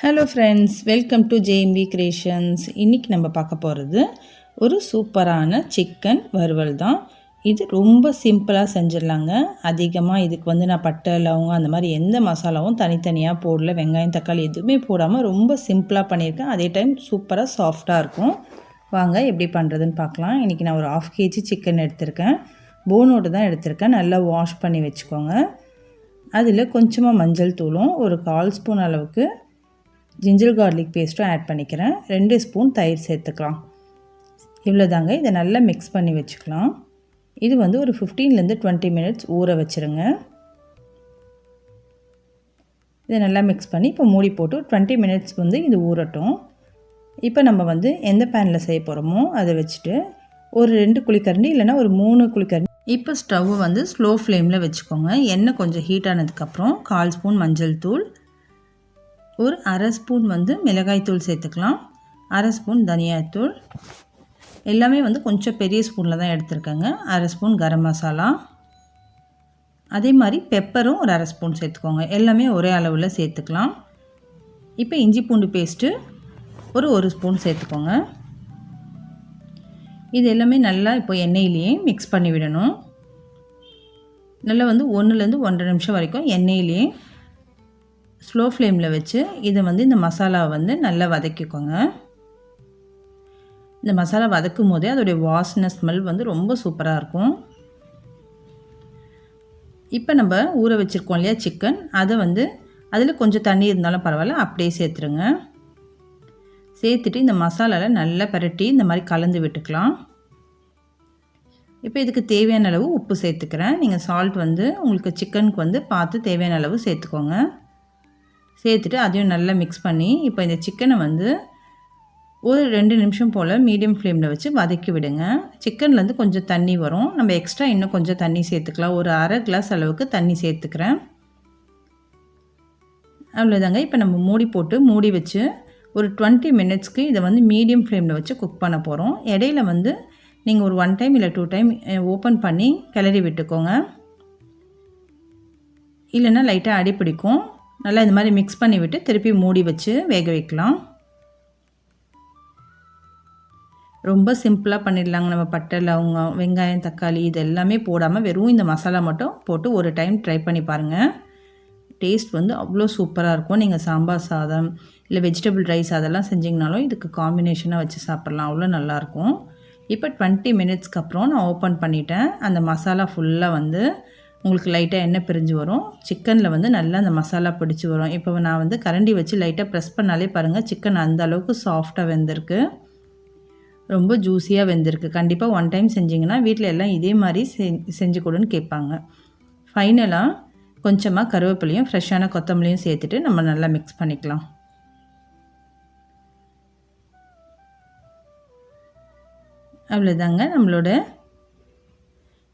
Hello friends welcome to JMB creations இன்றைக்கி நம்ம பார்க்க போகிறது ஒரு சூப்பரான சிக்கன் வறுவல் தான். இது ரொம்ப சிம்பிளாக செஞ்சிடலாங்க. அதிகமாக இதுக்கு வந்து நான் பட்டை லவங்கம் அந்த மாதிரி எந்த மசாலாவும் தனித்தனியாக போடல. வெங்காயம் தக்காளி எதுவுமே போடாமல் ரொம்ப சிம்பிளாக பண்ணியிருக்கேன். அதே டைம் சூப்பராக சாஃப்டாக இருக்கும். வாங்க எப்படி பண்ணுறதுன்னு பார்க்கலாம். இன்றைக்கி நான் ஒரு ஆஃப் கேஜி சிக்கன் எடுத்திருக்கேன். போனோடு தான் எடுத்திருக்கேன். நல்லா வாஷ் பண்ணி வச்சுக்கோங்க. அதில் கொஞ்சமாக மஞ்சள் தூளும் ஒரு கால் ஸ்பூன் அளவுக்கு ஜிஞ்சர் கார்லிக் பேஸ்ட்டும் ஆட் பண்ணிக்கிறேன். ரெண்டு ஸ்பூன் தயிர் சேர்த்துக்கலாம். இவ்வளோ தாங்க இதை நல்லா மிக்ஸ் பண்ணி வச்சுக்கலாம். இது வந்து ஒரு ஃபிஃப்டீன்லேருந்து டுவெண்ட்டி மினிட்ஸ் ஊற வச்சுருங்க. இதை நல்லா மிக்ஸ் பண்ணி இப்போ மூடி போட்டு டுவெண்ட்டி மினிட்ஸ் வந்து இது ஊறட்டும். இப்போ நம்ம வந்து எந்த பேனில் செய்ய போகிறோமோ அதை வச்சுட்டு ஒரு ரெண்டு குளிக்கரண்டி இல்லைனா ஒரு மூணு குளிக்கரண்டி. இப்போ ஸ்டவ்வை வந்து ஸ்லோ ஃப்ளேமில் வச்சுக்கோங்க. எண்ணெய் கொஞ்சம் ஹீட் ஆனதுக்கப்புறம் கால் ஸ்பூன் மஞ்சள் தூள் ஒரு அரை ஸ்பூன் வந்து மிளகாய்த்தூள் சேர்த்துக்கலாம். அரை ஸ்பூன் தனியாத்தூள் எல்லாமே வந்து கொஞ்சம் பெரிய ஸ்பூனில் தான் எடுத்துருக்கேங்க. அரை ஸ்பூன் கரம் மசாலா. அதே மாதிரி பெப்பரும் ஒரு அரை ஸ்பூன் சேர்த்துக்கோங்க. எல்லாமே ஒரே அளவில் சேர்த்துக்கலாம். இப்போ இஞ்சி பூண்டு பேஸ்ட்டு ஒரு ஒரு ஸ்பூன் சேர்த்துக்கோங்க. இது எல்லாமே நல்லா இப்போ எண்ணெயிலேயே மிக்ஸ் பண்ணி விடணும் நல்லா வந்து ஒன்றுலேருந்து ஒன்றரை நிமிஷம் வரைக்கும் எண்ணெயிலேயே ஸ்லோ ஃப்ளேமில் வச்சு இதை வந்து இந்த மசாலாவை வந்து நல்லா வதக்கிக்கோங்க. இந்த மசாலா வதக்கும் போதே அதோடைய வாசனை ஸ்மெல் வந்து ரொம்ப சூப்பராக இருக்கும். இப்போ நம்ம ஊற வச்சுருக்கோம் இல்லையா சிக்கன் அதை வந்து அதில் கொஞ்சம் தண்ணி இருந்தாலும் பரவாயில்ல அப்படியே சேர்த்துருங்க. சேர்த்துட்டு இந்த மசாலாவில் நல்லா பரட்டி இந்த மாதிரி கலந்து விட்டுக்கலாம். இப்போ இதுக்கு தேவையான அளவு உப்பு சேர்த்துக்கிறேன். நீங்கள் சால்ட் வந்து உங்களுக்கு சிக்கனுக்கு வந்து பார்த்து தேவையான அளவு சேர்த்துக்கோங்க. சேர்த்துட்டு அதையும் நல்லா மிக்ஸ் பண்ணி இப்போ இந்த சிக்கனை வந்து ஒரு ரெண்டு நிமிஷம் போல் மீடியம் ஃப்ளேமில் வச்சு வதக்கி விடுங்க. சிக்கன்லேருந்து கொஞ்சம் தண்ணி வரும். நம்ம எக்ஸ்ட்ரா இன்னும் கொஞ்சம் தண்ணி சேர்த்துக்கலாம். ஒரு அரை கிளாஸ் அளவுக்கு தண்ணி சேர்த்துக்கிறேன். அவ்வளோதாங்க இப்போ நம்ம மூடி போட்டு மூடி வச்சு ஒரு டுவெண்ட்டி மினிட்ஸ்க்கு இதை வந்து மீடியம் ஃப்ளேமில் வச்சு குக் பண்ண போகிறோம் இடையில வந்து நீங்கள் ஒரு ஒன் டைம் இல்லை டூ டைம் ஓப்பன் பண்ணி கிளறி விட்டுக்கோங்க. இல்லைன்னா லைட்டாக அடி பிடிக்கும் நல்லா இந்த மாதிரி மிக்ஸ் பண்ணி விட்டு திருப்பி மூடி வச்சு வேக வைக்கலாம். ரொம்ப சிம்பிளாக பண்ணிடலாங்க நம்ம பட்டை லவங்கம் வெங்காயம் தக்காளி இது எல்லாமே போடாமல் வெறும் இந்த மசாலா மட்டும் போட்டு ஒரு டைம் ட்ரை பண்ணி பாருங்கள் டேஸ்ட் வந்து அவ்வளோ சூப்பராக இருக்கும். நீங்கள் சாம்பார் சாதம் இல்லை வெஜிடபிள் ரைஸ் அதெல்லாம் செஞ்சிங்கனாலும் இதுக்கு காம்பினேஷனாக வச்சு சாப்பிட்லாம். அவ்வளோ நல்லாயிருக்கும் இப்போ டுவெண்ட்டி மினிட்ஸ்க்கு அப்புறம் நான் ஓப்பன் பண்ணிட்டேன். அந்த மசாலா ஃபுல்லாக வந்து உங்களுக்கு லைட்டாக எண்ணெய் பிரிஞ்சு வரும். சிக்கனில் வந்து நல்லா அந்த மசாலா பிடிச்சி வரும். இப்போ நான் வந்து கரண்டி வச்சு லைட்டாக ப்ரெஸ் பண்ணாலே பாருங்கள் சிக்கன் அந்த அளவுக்கு சாஃப்டாக வெந்திருக்கு. ரொம்ப ஜூஸியாக வெந்திருக்கு. கண்டிப்பாக ஒன் டைம் செஞ்சிங்கன்னா வீட்டில் எல்லாம் இதே மாதிரி செஞ்சு கொடுன்னு கேட்பாங்க. ஃபைனலாக கொஞ்சமாக கருவேப்பிலையும் ஃப்ரெஷ்ஷான கொத்தமல்லியும் சேர்த்துட்டு நம்ம நல்லா மிக்ஸ் பண்ணிக்கலாம். அவ்வளோதாங்க நம்மளோட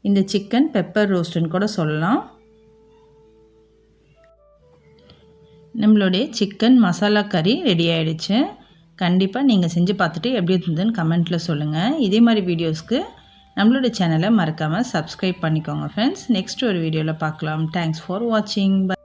இந்த சிக்கன் பெப்பர் ரோஸ்ட்டுன்னு கூட சொல்லலாம். நம்மளுடைய சிக்கன் மசாலா கறி ரெடி ஆகிடுச்சு கண்டிப்பாக நீங்கள் செஞ்சு பார்த்துட்டு எப்படி இருந்ததுன்னு கமெண்ட்டில் சொல்லுங்கள் இதே மாதிரி வீடியோஸ்க்கு நம்மளோட சேனலை மறக்காமல் சப்ஸ்கிரைப் பண்ணிக்கோங்க ஃப்ரெண்ட்ஸ் நெக்ஸ்ட் ஒரு வீடியோவில் பார்க்கலாம். தேங்க்ஸ் ஃபார் வாட்சிங் பை